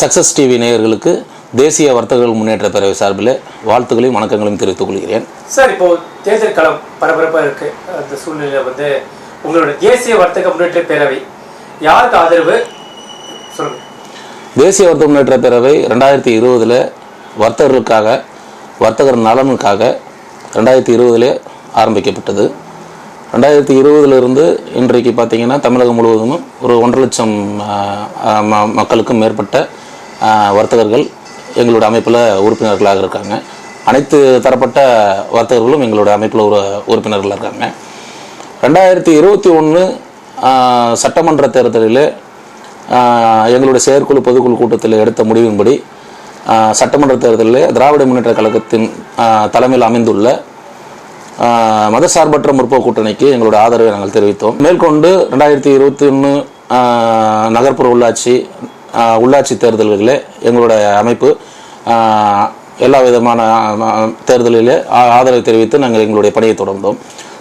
Success TV நேயர்களுக்கு தேசிய வர்த்தகர்கள் முன்னேற்ற பேரவை சார்பில் வாழ்த்துக்களையும் வணக்கங்களையும் தெரிவித்துக் கொள்கிறேன். சார் இப்போ தேர்தல் களம் பரபரப்பாக இருக்கு. அந்த சூழ்நிலையில் வந்து உங்களோட தேசிய வர்த்தக முன்னேற்ற பேரவை யாருக்கு ஆதரவு? சொல்லுங்க. தேசிய வர்த்தக முன்னேற்ற பேரவை ரெண்டாயிரத்தி இருபதில் வர்த்தகர்களுக்காக வர்த்தகர் நலனுக்காக ரெண்டாயிரத்தி இருபதில் ஆரம்பிக்கப்பட்டது. ரெண்டாயிரத்தி இருபதுலேருந்து இன்றைக்கு பார்த்தீங்கன்னா தமிழகம் முழுவதும் ஒரு ஒன்றரை லட்சம் மக்களுக்கும் மேற்பட்ட வர்த்தகர்கள் எங்களோட அமைப்பில் உறுப்பினர்களாக இருக்காங்க. அனைத்து தரப்பட்ட வர்த்தகர்களும் எங்களோட அமைப்பில் ஒரு உறுப்பினர்களாக இருக்காங்க. ரெண்டாயிரத்தி இருபத்தி ஒன்று சட்டமன்ற தேர்தலில் எங்களுடைய செயற்குழு பொதுக்குழு கூட்டத்தில் எடுத்த முடிவின்படி சட்டமன்ற தேர்தலில் திராவிட முன்னேற்ற கழகத்தின் தலைமையில் அமைந்துள்ள மதசார்பற்ற முற்போக்கு கூட்டணிக்கு எங்களோட ஆதரவை நாங்கள் தெரிவித்தோம். மேற்கொண்டு ரெண்டாயிரத்தி இருபத்தி ஒன்று நகர்ப்புற உள்ளாட்சி உள்ளாட்சி தேர்தல்களில் எங்களுடைய அமைப்பு எல்லா விதமான தேர்தலிலே ஆதரவு ஆதரவை தெரிவித்து நாங்கள் எங்களுடைய பணியை தொடர்ந்தோம்.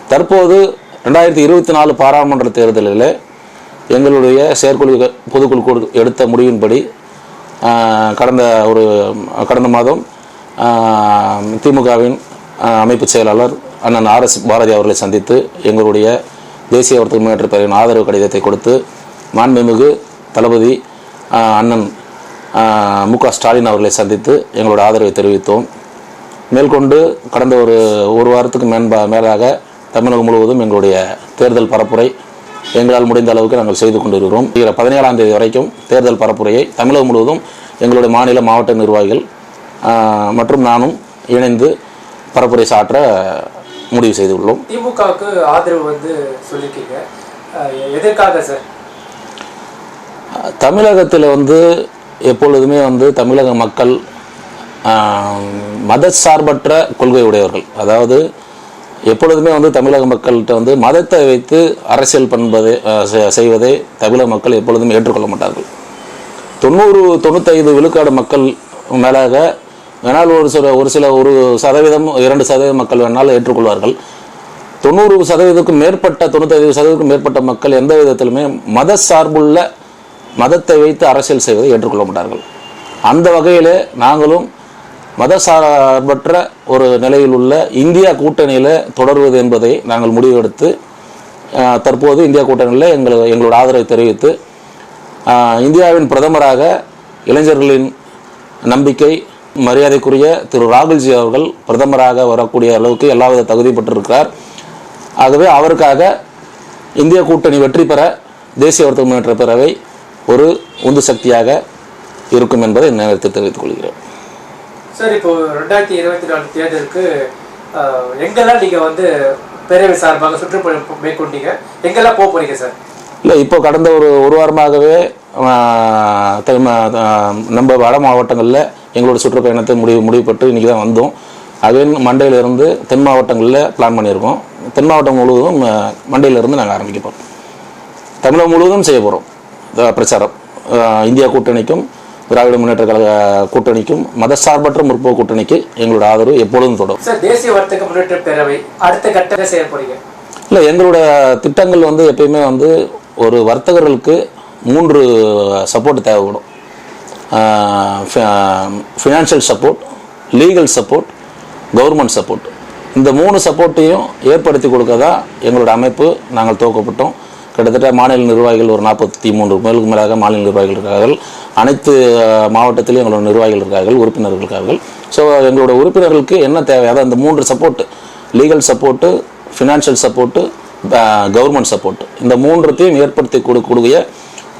தற்போது ரெண்டாயிரத்தி இருபத்தி நாலு பாராளுமன்ற தேர்தலில் எங்களுடைய செயற்குழு பொதுக்குழு கூடு- எடுத்த முடிவின்படி கடந்த ஒரு கடந்த மாதம் திமுகவின் அமைப்பு செயலாளர் அண்ணன் ஆர்எஸ் பாரதி அவர்களை சந்தித்து எங்களுடைய தேசிய வர்த்தக முன்னேற்ற பேரவையின் ஆதரவு கடிதத்தை கொடுத்து மாண்புமிகு தளபதி அண்ணன் மு க ஸ்டாலின் அவர்களை சந்தித்து எங்களோட ஆதரவை தெரிவித்தோம். மேற்கொண்டு கடந்த ஒரு ஒரு வாரத்துக்கு மேன்பா மேலாக தமிழகம் முழுவதும் எங்களுடைய தேர்தல் பரப்புரை எங்களால் முடிந்த அளவுக்கு நாங்கள் செய்து கொண்டிருக்கிறோம். வருகிற பதினேழாம் தேதி வரைக்கும் தேர்தல் பரப்புரையை தமிழகம் முழுவதும் எங்களுடைய மாநில மாவட்ட நிர்வாகிகள் மற்றும் நானும் இணைந்து பரப்புரை சாற்ற முடிவு செய்துள்ளோம். திமுகவுக்கு ஆதரவு வந்து சொல்லியிருக்கீங்க. அஹ் எதற்காக சார்? தமிழகத்தில் வந்து எப்பொழுதுமே வந்து தமிழக மக்கள் ஆஹ், மதச்சார்பற்ற கொள்கை உடையவர்கள். அதாவது எப்பொழுதுமே வந்து தமிழக மக்கள்கிட்ட வந்து மதத்தை வைத்து அரசியல் பண்பதை செய்வதை தமிழக மக்கள் எப்பொழுதும் ஏற்றுக்கொள்ள மாட்டார்கள். தொண்ணூறு தொண்ணூத்தைந்து விழுக்காடு மக்கள் மேலாக வேணால் ஒரு சில ஒரு சில ஒரு சதவீதம் இரண்டு சதவீத மக்கள் வேணால் ஏற்றுக்கொள்வார்கள். தொண்ணூறு சதவீதத்துக்கும் மேற்பட்ட தொண்ணூத்தைந்து சதவீதத்துக்கும் மேற்பட்ட மக்கள் எந்த விதத்திலுமே மத சார்புள்ள மதத்தை வைத்து அரசியல் செய்வதை ஏற்றுக்கொள்ள மாட்டார்கள். அந்த வகையில் நாங்களும் மத சார்பற்ற ஒரு நிலையில் உள்ள இந்தியா கூட்டணியில் தொடர்வது என்பதை நாங்கள் முடிவெடுத்து தற்போது இந்தியா கூட்டணியில் எங்கள் எங்களோட ஆதரவை தெரிவித்து இந்தியாவின் பிரதமராக இளைஞர்களின் நம்பிக்கை மரியாதைக்குரிய திரு ராகுல்ஜி அவர்கள் பிரதமராக வரக்கூடிய அளவுக்கு எல்லாவித தகுதி பெற்றிருக்கிறார். ஆகவே அவருக்காக இந்திய கூட்டணி வெற்றி பெற தேசிய வர்த்தக முன்னேற்ற பேரவை ஒரு உந்து சக்தியாக இருக்கும் என்பதை நேரத்தில் தெரிவித்துக் கொள்கிறேன். சார் இப்போ ரெண்டாயிரத்தி இருபத்தி நாலு தேர்தலுக்கு எங்கெல்லாம் நீங்க வந்து பேரவை சார்பாக சுற்றுப்பயணம் மேற்கொண்டீங்க? எங்கெல்லாம் போக போறீங்க சார்? இல்லை இப்போ கடந்த ஒரு ஒரு வாரமாகவே நம்ம வட மாவட்டங்களில் எங்களோட சுற்றுப்பயணத்தை முடிவு முடிவுபட்டு இன்றைக்கி தான் வந்தோம். அதே மண்டையிலிருந்து தென் மாவட்டங்களில் பிளான் பண்ணியிருக்கோம். தென் மாவட்டம் முழுவதும் மண்டையிலிருந்து நாங்கள் ஆரம்பிக்க போகிறோம் தமிழகம் முழுவதும் செய்ய போகிறோம் பிரச்சாரம். இந்தியா கூட்டணிக்கும் திராவிட முன்னேற்ற கழக கூட்டணிக்கும் மதசார்பற்ற முற்போக்கு கூட்டணிக்கு எங்களோட ஆதரவு எப்பொழுதும் தொடரும். தேசிய வர்த்தக முன்னேற்ற பேரவை அடுத்த கட்ட செய்ய போறீங்க. இல்லை எங்களோட திட்டங்கள் வந்து எப்பயுமே வந்து ஒரு வர்த்தகர்களுக்கு மூன்று சப்போர்ட் தேவைப்படும். Financial support legal support government support இந்த மூணு சப்போர்ட்டையும் ஏற்படுத்தி கொடுக்க தான் எங்களோட அமைப்பு நாங்கள் துவக்கப்பட்டோம். கிட்டத்தட்ட மாநில நிர்வாகிகள் ஒரு நாற்பத்தி மூன்று மேலுக்கு மேலாக மாநில நிர்வாகிகள் இருக்கார்கள். அனைத்து மாவட்டத்திலும் எங்களோட நிர்வாகிகள் இருக்கார்கள் உறுப்பினர்கள் இருக்கார்கள். ஸோ எங்களோட உறுப்பினர்களுக்கு என்ன தேவை? அதாவது இந்த மூன்று support legal support financial support government support இந்த மூன்றத்தையும் ஏற்படுத்தி கொடுக்கக்கூடிய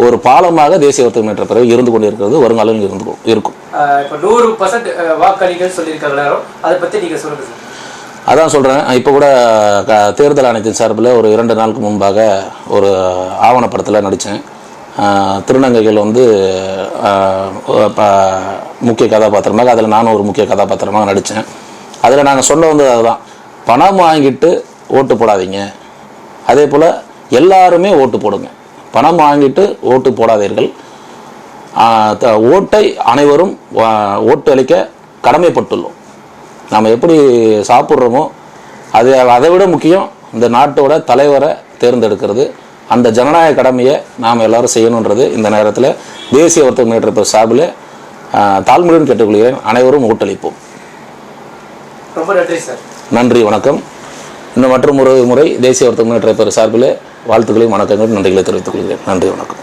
ஒரு பாலமாக தேசிய வர்த்தக முன்னேற்ற பிறகு இருந்து கொண்டிருக்கிறது வருங்காலம் இருந்து இருக்கும். இப்போ நூறு பர்சன்ட் வாக்களிகள் சொல்லியிருக்காங்க அதை பத்தி நீங்க சொல்லுங்க சார். அதான் சொல்கிறேன் இப்போ கூட க தேர்தல் ஆணையத்தின் சார்பில் ஒரு இரண்டு நாளுக்கு முன்பாக ஒரு ஆவணப்படத்தில் நடித்தேன் திருநங்கைகள் வந்து முக்கிய கதாபாத்திரமாக அதில் நானும் ஒரு முக்கிய கதாபாத்திரமாக நடித்தேன் அதில் நாங்கள் சொன்ன வந்து அதுதான். பணம் வாங்கிட்டு ஓட்டு போடாதீங்க. அதே போல் எல்லாருமே ஓட்டு போடுங்க. பணம் வாங்கிட்டு ஓட்டு போடாதீர்கள். ஓட்டை அனைவரும் ஓட்டு அளிக்க கடமைப்பட்டுள்ளோம். நாம் எப்படி சாப்பிட்றோமோ அது அதை விட முக்கியம் இந்த நாட்டோட தலைவரை தேர்ந்தெடுக்கிறது. அந்த ஜனநாயக கடமையை நாம் எல்லாரும் செய்யணுன்றது இந்த நேரத்தில் தேசிய வர்த்தக முன்னேற்ற சார்பில் தாழ்மையுடன் கேட்டுக்கொள்கிறேன். அனைவரும் ஓட்டளிப்போம். ரொம்ப நன்றி சார். நன்றி வணக்கம். இந்த மற்றும் ஒரு முறை தேசிய வர்த்தக முன்னேற்ற சார்பில் வாழ்த்துக்களையும் வணக்கங்களையும் நன்றிகளை தெரிவித்துக் கொள்கிறேன். நன்றி வணக்கம்.